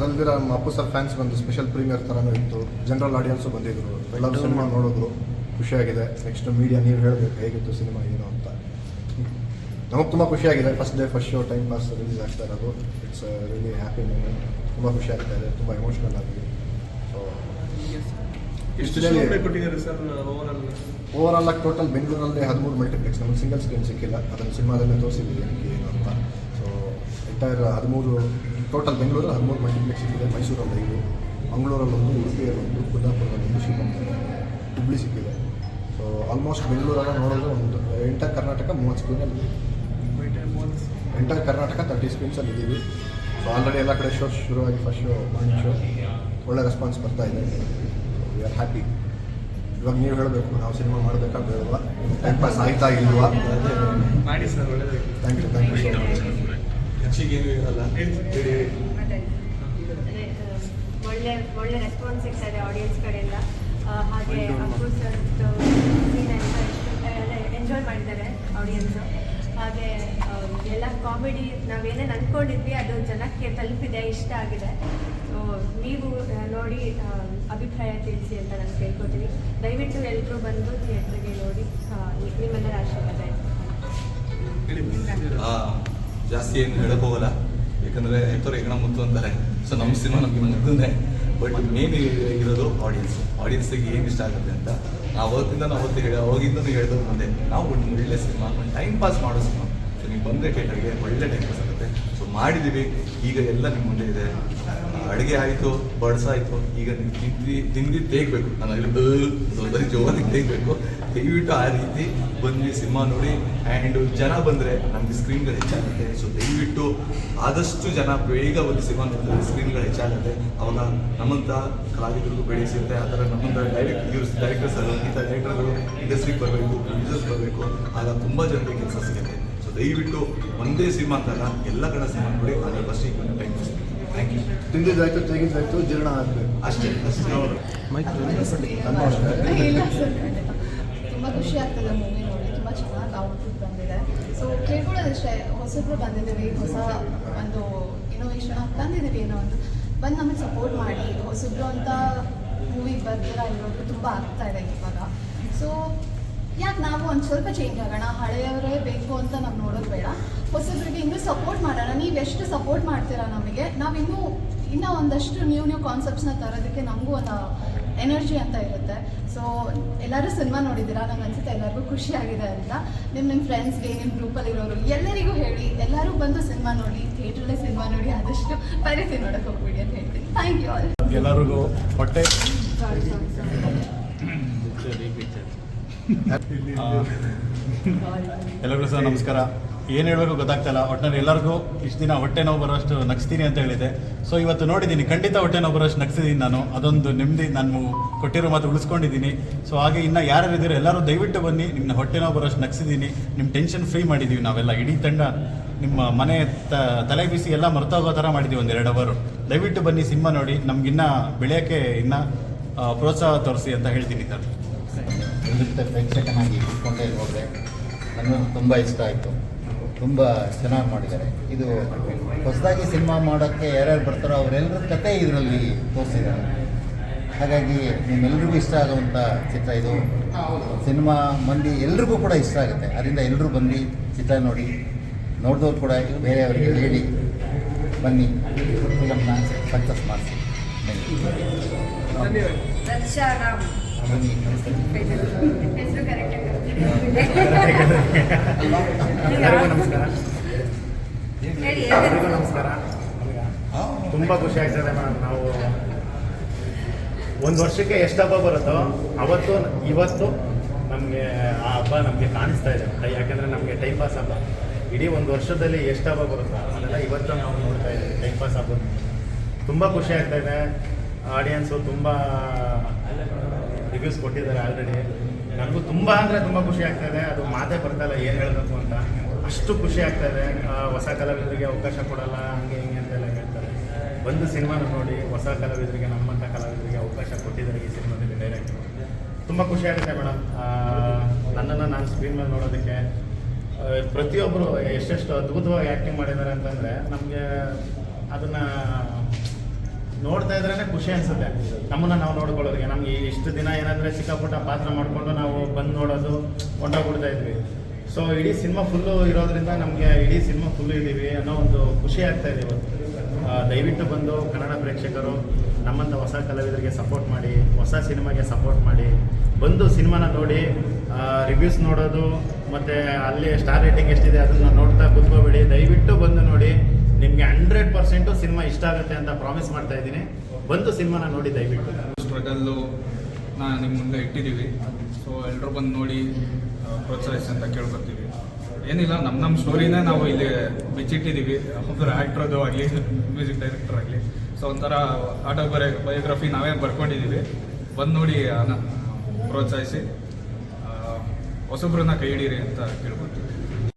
ನಮ್ಮ Appu sir fans ಬಂದು special premiere ಥರನೂ ಇತ್ತು. ಜನರಲ್ ಆಡಿಯನ್ಸು ಬಂದಿದ್ರು. ಎಲ್ಲರೂ ಸಿನಿಮಾ ನೋಡಿದ್ರು ಖುಷಿಯಾಗಿದೆ. ನೆಕ್ಸ್ಟ್ ಮೀಡಿಯಾ ನೀವು ಹೇಳಬೇಕು ಹೇಗಿತ್ತು ಸಿನಿಮಾ ಏನು ಅಂತ. ನಮಗೆ ತುಂಬ ಖುಷಿಯಾಗಿದೆ. First day first show time pass release ಆಗ್ತಾ ಇರೋದು. ಇಟ್ಸ್ ರಿಲಿ ಹ್ಯಾಪಿ ಮೂಮೆಂಟ್ ತುಂಬ ಖುಷಿ ಆಗ್ತಾ ಇದೆ. ತುಂಬ ಎಮೋಷ್ನಲ್ ಆಗಿದೆ. ಸೊ ಓವರ್ ಆಲ್ ಆಗಿ ಟೋಟಲ್ ಬೆಂಗಳೂರಲ್ಲಿ ಹದಿಮೂರು ಮಲ್ಟಿಪ್ಲೆಕ್ಸ್ ನಮಗೆ ಸಿಂಗಲ್ ಸ್ಕ್ರೀನ್ ಸಿಕ್ಕಿಲ್ಲ. ಅದನ್ನು ಸಿನಿಮಾದಲ್ಲೇ ತೋರಿಸಿದ್ದೀವಿ. ಏನಕ್ಕೆ ಏನು ಅಂತ. ಸೊ ಎಂಟೈರ್ ಹದಿಮೂರು ಟೋಟಲ್ ಬೆಂಗಳೂರಲ್ಲಿ ಹದಿಮೂರು ಮಲ್ಟಿಪ್ಲೆಕ್ಸ್ ಸಿಕ್ಕಿದೆ ಮೈಸೂರಲ್ಲಿ ಐದು ಒಂದು ಉಡುಪಿಯಲ್ಲೊಂದು ಕುಂದಾಪುರದಲ್ಲೊಂದು ಶಿವಮೊಗ್ಗ ಹುಬ್ಳಿ ಸಿಕ್ಕಿದೆ. ಸೊ ಆಲ್ಮೋಸ್ಟ್ ಬೆಂಗಳೂರೆಲ್ಲ ನೋಡೋದು ಒಂದು ಎಂಟರ್ ಕರ್ನಾಟಕ ಮೂವತ್ತು ಸ್ಕ್ರೀನಲ್ಲಿ ಎಂಟರ್ ಕರ್ನಾಟಕ ತರ್ಟಿ ಸ್ಕ್ರೀನ್ಸಲ್ಲಿ ಇದ್ದೀವಿ. ಸೊ ಆಲ್ರೆಡಿ ಎಲ್ಲ ಕಡೆ ಶೋ ಶುರುವಾಗಿ ಫಸ್ಟ್ ಶೋ ಮಾರ್ನಿಂಗ್ ಶೋ ಒಳ್ಳೆ ರೆಸ್ಪಾನ್ಸ್ ಬರ್ತಾ ಇದೆ. ವಿ ಆರ್ ಹ್ಯಾಪಿ ಇವಾಗ ನೀವು ಹೇಳಬೇಕು ನಾವು ಸಿನಿಮಾ ಮಾಡಬೇಕಾ ಬೇಡವಾ? ಟೈಮ್ ಪಾಸ್ ಆಯ್ತಾ ಇಲ್ವಾ? ಮಾಡಿ sir thank you thank you so much ಹೆಚ್ಚಿಗೆ ಏನು ಇರಲ್ಲ ಒಳ್ಳೆ ಒಳ್ಳೆ ರೆಸ್ಪಾನ್ಸ್ ಸಿಗ್ತಾ ಇದೆ ಆಡಿಯನ್ಸ್ ಕಡೆಯಿಂದ ಹಾಗೆ ಅಪ್ಪು ಸರ್ ಎಂಜಾಯ್ ಮಾಡಿದ್ದಾರೆ ಆಡಿಯನ್ಸು ಹಾಗೆ ಎಲ್ಲ ಕಾಮಿಡಿ ನಾವೇನೇನು ಅಂದ್ಕೊಂಡಿದ್ವಿ ಅದು ಜನಕ್ಕೆ ತಲುಪಿದೆ ಇಷ್ಟ ಆಗಿದೆ. ಸೊ ನೀವು ನೋಡಿ ಅಭಿಪ್ರಾಯ ತಿಳಿಸಿ ಅಂತ ನಾನು ಕೇಳ್ಕೊತೀನಿ. ದಯವಿಟ್ಟು ಎಲ್ಲರೂ ಬಂದು ಥಿಯೇಟ್ರಿಗೆ ನೋಡಿ ನಿಮ್ಮೆಲ್ಲರ ಆಶೀರ್ವಾದ. ಜಾಸ್ತಿ ಏನು ಹೇಳಕ್ ಹೋಗಲ್ಲ. ಯಾಕಂದ್ರೆ ಹೆತ್ತೋರು ಹೆಗಣ ಮುತ್ತು ಅಂತಾರೆ. ಸೊ ನಮ್ಮ ಸಿನಿಮಾ ನಮಗೆ ಮುಗ್ದೇ ಬಟ್ ಮೇನ್ ಇರೋದು ಆಡಿಯನ್ಸ್ ಆಡಿಯನ್ಸಿಗೆ ಏನು ಇಷ್ಟ ಆಗುತ್ತೆ ಅಂತ ನಾವು ಅವತ್ತಿಂದ ನಾವು ಅವತ್ತು ಹೇಳಿ, ಅವಾಗಿಂದನೂ ಹೇಳಿದ್ರು ಮುಂದೆ. ನಾವು ಒಂದು ಒಳ್ಳೆ ಸಿನಿಮಾ ಟೈಮ್ ಪಾಸ್ ಮಾಡೋ ಸಿನಿಮಾ. ಸೊ ನೀವು ಬಂದರೆ ಕೇಟರ್ಗೆ ಒಳ್ಳೆ ಟೈಮ್ ಪಾಸ್ ಆಗುತ್ತೆ ಸೊ ಮಾಡಿದ್ದೀವಿ, ಈಗ ಎಲ್ಲ ನಿಮ್ಮ ಮುಂದೆ ಇದೆ. ಅಡುಗೆ ಆಯಿತು ಬಡ್ಸಾಯಿತು ಈಗ ನೀವು ತಿಂದು ತಿಂದು ತೇಗಬೇಕು. ನಾನು ಅಲ್ಲಿ ಬರೀ ಜೋರಾಗಿ ತೇಗಬೇಕು. ದಯವಿಟ್ಟು ಆ ರೀತಿ ಬಂದ್ವಿ, ಸಿನಿಮಾ ನೋಡಿ. ಆ್ಯಂಡ್ ಜನ ಬಂದರೆ ನಮಗೆ ಸ್ಕ್ರೀನ್ಗಳು ಹೆಚ್ಚಾಗುತ್ತೆ. ಸೊ ದಯವಿಟ್ಟು ಆದಷ್ಟು ಜನ ಬೇಗ ಒಂದು ಸಿನಿಮಾ ನೋಡಿದ್ರೆ ಸ್ಕ್ರೀನ್ಗಳು ಹೆಚ್ಚಾಗುತ್ತೆ. ಅವಾಗ ನಮ್ಮಂಥ ಕಲಾವಿದರಿಗೂ ಬೆಳೆ ಸಿಗುತ್ತೆ ಆ ಥರ ನಮ್ಮಂಥ ಡೈರೆಕ್ಟ್ ಡೈರೆಕ್ಟರ್ಸ್ ಇಂಥ ಡೈರೆಕ್ಟರ್ಗಳು ಇಂಡಸ್ಟ್ರಿಗೆ ಬರಬೇಕು ಪ್ರೊಡ್ಯೂಸರ್ಸ್ ಬರಬೇಕು. ಆಗ ತುಂಬ ಜನರಿಗೆ ಕೆಲಸ ಸಿಗುತ್ತೆ. ದಯವಿಟ್ಟು ಒಂದೇ ಸಿನಿಮಾ ಅಂತಲ್ಲ ಎಲ್ಲ ಕಡೆ ಸಿನಿಮಾ ನೋಡಿ ಅದರ ಫಸ್ಟಿಗೆ ಟೈಮ್ ಥ್ಯಾಂಕ್ ಯು ತಿಂದಿದ್ದಾಯ್ತು ತೆಗೆದಾಯ್ತು ಜೀರ್ಣ ಆಗಬೇಕು. ಅಷ್ಟೇ ಅಷ್ಟೇ. ತುಂಬ ಖುಷಿ ಆಗ್ತದೆ ಮೂವಿ ನೋಡಿ. ತುಂಬ ಚೆನ್ನಾಗಿ ಔಟ್ಪುಟ್ ಬಂದಿದೆ. ಸೊ ಕೇಳ್ಕೊಳ್ಳೋದಷ್ಟೇ ಹೊಸಬ್ರು ಬಂದಿದ್ದೀವಿ ಹೊಸ ಒಂದು ಇನೋವೇಷನ್ ತಂದಿದ್ದೀವಿ ಏನೋ ಒಂದು. ಬಂದು ನಮಗೆ ಸಪೋರ್ಟ್ ಮಾಡಿ ಹೊಸಬ್ರು ಅಂತ ಮೂವಿಗೆ ಬರ್ತೀರಾ ಇರೋದು ತುಂಬ ಆಗ್ತಾ ಇದೆ ಇವಾಗ. ಸೊ ಯಾಕೆ ನಾವು ಒಂದು ಸ್ವಲ್ಪ ಚೇಂಜ್ ಆಗೋಣ? ಹಳೆಯವರೇ ಬೇಕು ಅಂತ ನಾವು ನೋಡೋದು ಬೇಡ. ಹೊಸಬ್ರಿಗೆ ಇನ್ನೂ ಸಪೋರ್ಟ್ ಮಾಡೋಣ. ನೀವು ಎಷ್ಟು ಸಪೋರ್ಟ್ ಮಾಡ್ತೀರಾ ನಮಗೆ? ನಾವು ಇನ್ನೂ ಒಂದಷ್ಟು ನ್ಯೂ ನ್ಯೂ ಕಾನ್ಸೆಪ್ಟ್ಸ್ನ ತರೋದಕ್ಕೆ ನಮಗೂ ಒಂದು ಎನರ್ಜಿ ಅಂತ ಇರುತ್ತೆ. ಸೊ ಎಲ್ಲರೂ ಸಿನಿಮಾ ನೋಡಿದ್ದೀರಾ? ನಂಗೆ ಅನ್ಸುತ್ತೆ ಎಲ್ಲರಿಗೂ ಖುಷಿಯಾಗಿದೆ ಅಂತ. ನಿಮ್ಮ ನಿಮ್ಮ ಫ್ರೆಂಡ್ಸ್ಗೆ ನಿಮ್ಮ ಗ್ರೂಪಲ್ಲಿ ಇರೋರು ಎಲ್ಲರಿಗೂ ಹೇಳಿ. ಎಲ್ಲರೂ ಬಂದು ಸಿನಿಮಾ ನೋಡಿ ಥಿಯೇಟ್ರಲ್ಲೇ ಸಿನಿಮಾ ನೋಡಿ ಆದಷ್ಟು ಪರಿಸ್ಥಿತಿ ನೋಡೋಕೆ ಹೋಗ್ಬಿಡಿ ಅಂತ ಹೇಳ್ತೀನಿ. ಥ್ಯಾಂಕ್ ಯು ಆಲ್ ಎಲ್ಲರಿಗೂ ಹೊಟ್ಟೆ. ಎಲ್ಲರಿಗೂ ಸರ್ ನಮಸ್ಕಾರ. ಏನು ಹೇಳಬೇಕು ಗೊತ್ತಾಗ್ತಾಯಿಲ್ಲ ಒಟ್ಟಿನಲ್ಲಿ ಎಲ್ಲರಿಗೂ ಇಷ್ಟು ದಿನ ಹೊಟ್ಟೆ ನೋವು ಬರೋಷ್ಟು ನಗಿಸ್ತೀನಿ ಅಂತ ಹೇಳಿದೆ. ಸೊ ಇವತ್ತು ನೋಡಿದ್ದೀನಿ. ಖಂಡಿತ ಹೊಟ್ಟೆ ನೋವು ಬರೋಷ್ಟು ನಗಿಸಿದ್ದೀನಿ ನಾನು. ಅದೊಂದು ನೆಮ್ಮದಿ ನಾನು ಕೊಟ್ಟಿರೋ ಮಾತು ಉಳಿಸ್ಕೊಂಡಿದ್ದೀನಿ. ಸೊ ಹಾಗೆ ಇನ್ನು ಯಾರ್ಯಾರು ಇದ್ದೀರೋ ಎಲ್ಲರೂ ದಯವಿಟ್ಟು ಬನ್ನಿ. ನಿಮ್ಮ ಹೊಟ್ಟೆ ನೋವು ಬರೋಷ್ಟು ನಗಿಸಿದ್ದೀನಿ ನಿಮ್ಮ ಟೆನ್ಷನ್ ಫ್ರೀ ಮಾಡಿದ್ದೀವಿ ನಾವೆಲ್ಲ. ಇಡೀ ತಂಡ, ನಿಮ್ಮ ಮನೆ ತ, ತಲೆ ಬಿಸಿ ಎಲ್ಲ ಮರ್ತೋಗೋ ಥರ ಮಾಡಿದ್ದೀವಿ ಒಂದು ಎರಡು ಅವರು. ದಯವಿಟ್ಟು ಬನ್ನಿ ಸಿನಿಮಾ ನೋಡಿ. ನಮಗಿನ್ನ ಬೆಳೆಯೋಕ್ಕೆ ಇನ್ನೂ ಪ್ರೋತ್ಸಾಹ ತೋರಿಸಿ ಅಂತ ಹೇಳ್ತೀನಿ ಸರ್. ನೃತ್ಯ ಪ್ರೇಕ್ಷಕನಾಗಿ ಇಟ್ಕೊಂಡೇ ಹೋದರೆ ನನಗೆ ತುಂಬ ಇಷ್ಟ ಆಯಿತು. ತುಂಬ ಚೆನ್ನಾಗಿ ಮಾಡಿದ್ದಾರೆ. ಇದು ಹೊಸದಾಗಿ ಸಿನಿಮಾ ಮಾಡೋಕ್ಕೆ ಯಾರ್ಯಾರು ಬರ್ತಾರೋ ಅವರೆಲ್ಲರ ಕತೆ ಇದರಲ್ಲಿ ತೋರಿಸಿದ್ದಾರೆ. ಹಾಗಾಗಿ ನಿಮ್ಮೆಲ್ರಿಗೂ ಇಷ್ಟ ಆಗುವಂಥ ಚಿತ್ರ ಇದು. ಸಿನಿಮಾ ಮಂದಿ ಎಲ್ರಿಗೂ ಕೂಡ ಇಷ್ಟ ಆಗುತ್ತೆ. ಅದರಿಂದ ಎಲ್ಲರೂ ಬಂದು ಚಿತ್ರ ನೋಡಿ ನೋಡಿದವ್ರು ಕೂಡ ಬೇರೆಯವರಿಗೆ ಹೇಳಿ ಬನ್ನಿ. ಫಿಲಮ್ನ ಸಕ್ಸಸ್ ಮಾಡಿಸಿ. ಧನ್ಯವಾದ. ಎಲ್ಲರಿಗೂ ನಮಸ್ಕಾರ ತುಂಬ ಖುಷಿ ಆಗ್ತದೆ ಮೇಡಮ್ ನಾವು ಒಂದು ವರ್ಷಕ್ಕೆ ಎಷ್ಟು ಹಬ್ಬ ಬರುತ್ತೋ ಅವತ್ತು, ಇವತ್ತು ನಮಗೆ ಆ ಹಬ್ಬ ನಮಗೆ ಕಾಣಿಸ್ತಾ ಇದೆ. ಯಾಕಂದರೆ ನಮಗೆ ಟೈಮ್ ಪಾಸ್ ಹಬ್ಬ. ಇಡೀ ಒಂದು ವರ್ಷದಲ್ಲಿ ಎಷ್ಟು ಹಬ್ಬ ಬರುತ್ತೋ ಅದನ್ನೆಲ್ಲ ಇವತ್ತು ನಾವು ನೋಡ್ತಾ ಇದ್ದೀವಿ. ಟೈಮ್ ಪಾಸ್ ಹಬ್ಬ. ತುಂಬ ಖುಷಿ ಆಗ್ತಾ ಇದೆ. ಆಡಿಯನ್ಸು ತುಂಬ ರಿವ್ಯೂಸ್ ಕೊಟ್ಟಿದ್ದಾರೆ ಆಲ್ರೆಡಿ ನನಗೂ ತುಂಬ ಅಂದರೆ ತುಂಬ ಖುಷಿ ಆಗ್ತಾ ಇದೆ. ಅದು ಮಾತೇ ಬರ್ತಾ ಇಲ್ಲ ಏನು ಹೇಳಬೇಕು ಅಂತ. ಅಷ್ಟು ಖುಷಿ ಆಗ್ತಾ ಇದೆ. ಆ, ಹೊಸ ಕಲಾವಿದರಿಗೆ ಅವಕಾಶ ಕೊಡಲ್ಲ ಹಂಗೆ ಹಿಂಗೆ ಅಂತೆಲ್ಲ ಹೇಳ್ತಾರೆ. ಒಂದು ಸಿನಿಮಾನ ನೋಡಿ ಹೊಸ ಕಲಾವಿದರಿಗೆ ನಮ್ಮಂಥ ಕಲಾವಿದರಿಗೆ ಅವಕಾಶ ಕೊಟ್ಟಿದ್ದಾರೆ ಈ ಸಿನಿಮಾದಲ್ಲಿ ಡೈರೆಕ್ಟ್ ತುಂಬ ಖುಷಿ ಆಗುತ್ತೆ ಮೇಡಮ್ ನನ್ನನ್ನು ನಾನು ಸ್ಕ್ರೀನ್ ಮೇಲೆ ನೋಡೋದಕ್ಕೆ ಪ್ರತಿಯೊಬ್ಬರು ಎಷ್ಟೆಷ್ಟು ಅದ್ಭುತವಾಗಿ ಆ್ಯಕ್ಟಿಂಗ್ ಮಾಡಿದ್ದಾರೆ ಅಂತಂದರೆ ನಮಗೆ ಅದನ್ನು ನೋಡ್ತಾ ಇದ್ರೇ ಖುಷಿ ಅನ್ಸುತ್ತೆ. ನಮ್ಮನ್ನು ನಾವು ನೋಡ್ಕೊಳ್ಳೋರಿಗೆ. ನಮಗೆ ಇಷ್ಟು ದಿನ ಏನಂದ್ರೆ ಸಿಕ್ಕಾಪುಟ್ಟ ಪಾತ್ರ ಮಾಡಿಕೊಂಡು ನಾವು ಬಂದು ನೋಡೋದು ಹೊಂಟೋಗ್ಬಿಡ್ತಾ ಇದ್ವಿ. ಸೊ ಇಡೀ ಸಿನಿಮಾ ಫುಲ್ಲು ಇರೋದ್ರಿಂದ ನಮಗೆ ಇಡೀ ಸಿನಿಮಾ ಫುಲ್ಲು ಇದ್ದೀವಿ ಅನ್ನೋ ಒಂದು ಖುಷಿ ಆಗ್ತಾ ಇದೆ ಇವತ್ತು. ದಯವಿಟ್ಟು ಬಂದು ಕನ್ನಡ ಪ್ರೇಕ್ಷಕರು ನಮ್ಮಂಥ ಹೊಸ ಕಲಾವಿದರಿಗೆ ಸಪೋರ್ಟ್ ಮಾಡಿ, ಹೊಸ ಸಿನಿಮಾಗೆ ಸಪೋರ್ಟ್ ಮಾಡಿ, ಬಂದು ಸಿನಿಮಾನ ನೋಡಿ ರಿವ್ಯೂಸ್ ನೋಡೋದು, ಮತ್ತು ಅಲ್ಲಿ ಸ್ಟಾರ್ ರೇಟಿಂಗ್ ಎಷ್ಟಿದೆ ಅದನ್ನು ನೋಡ್ತಾ ಕೂತ್ಕೋಬೇಡಿ. ದಯವಿಟ್ಟು ಬಂದು ನೋಡಿ ನಿಮಗೆ ಹಂಡ್ರೆಡ್ ಪರ್ಸೆಂಟು ಸಿನಿಮಾ ಇಷ್ಟ ಆಗುತ್ತೆ ಅಂತ ಪ್ರಾಮಿಸ್ ಮಾಡ್ತಾ ಇದ್ದೀನಿ. ಬಂದು ಸಿನಿಮಾನ ನೋಡಿ ದಯವಿಟ್ಟು. ಸ್ಟ್ರಗಲ್ಲು ನಾ ನಿಮ್ಮ ಮುಂದೆ ಇಟ್ಟಿದ್ದೀವಿ. ಸೊ ಎಲ್ಲರೂ ಬಂದು ನೋಡಿ ಪ್ರೋತ್ಸಾಹಿಸಿ ಅಂತ ಕೇಳ್ಕೊತೀವಿ ಏನಿಲ್ಲ ನಮ್ಮ ನಮ್ಮ ಸ್ಟೋರಿನೇ ನಾವು ಇಲ್ಲಿ ಬಿಚ್ಚಿಟ್ಟಿದ್ದೀವಿ. ಒಬ್ಬರು ಆ್ಯಕ್ಟ್ರದ್ದು ಆಗಲಿ ಮ್ಯೂಸಿಕ್ ಡೈರೆಕ್ಟರ್ ಆಗಲಿ. ಸೊ ಒಂಥರ ಆಟೋ ಬರೆ ಬಯೋಗ್ರಫಿ ನಾವೇ ಬರ್ಕೊಂಡಿದ್ದೀವಿ. ಬಂದು ನೋಡಿ ಪ್ರೋತ್ಸಾಹಿಸಿ. ಹೊಸಬ್ರನ್ನ ಕೈ ಹಿಡೀರಿ ಅಂತ ಕೇಳ್ಕೊತೀವಿ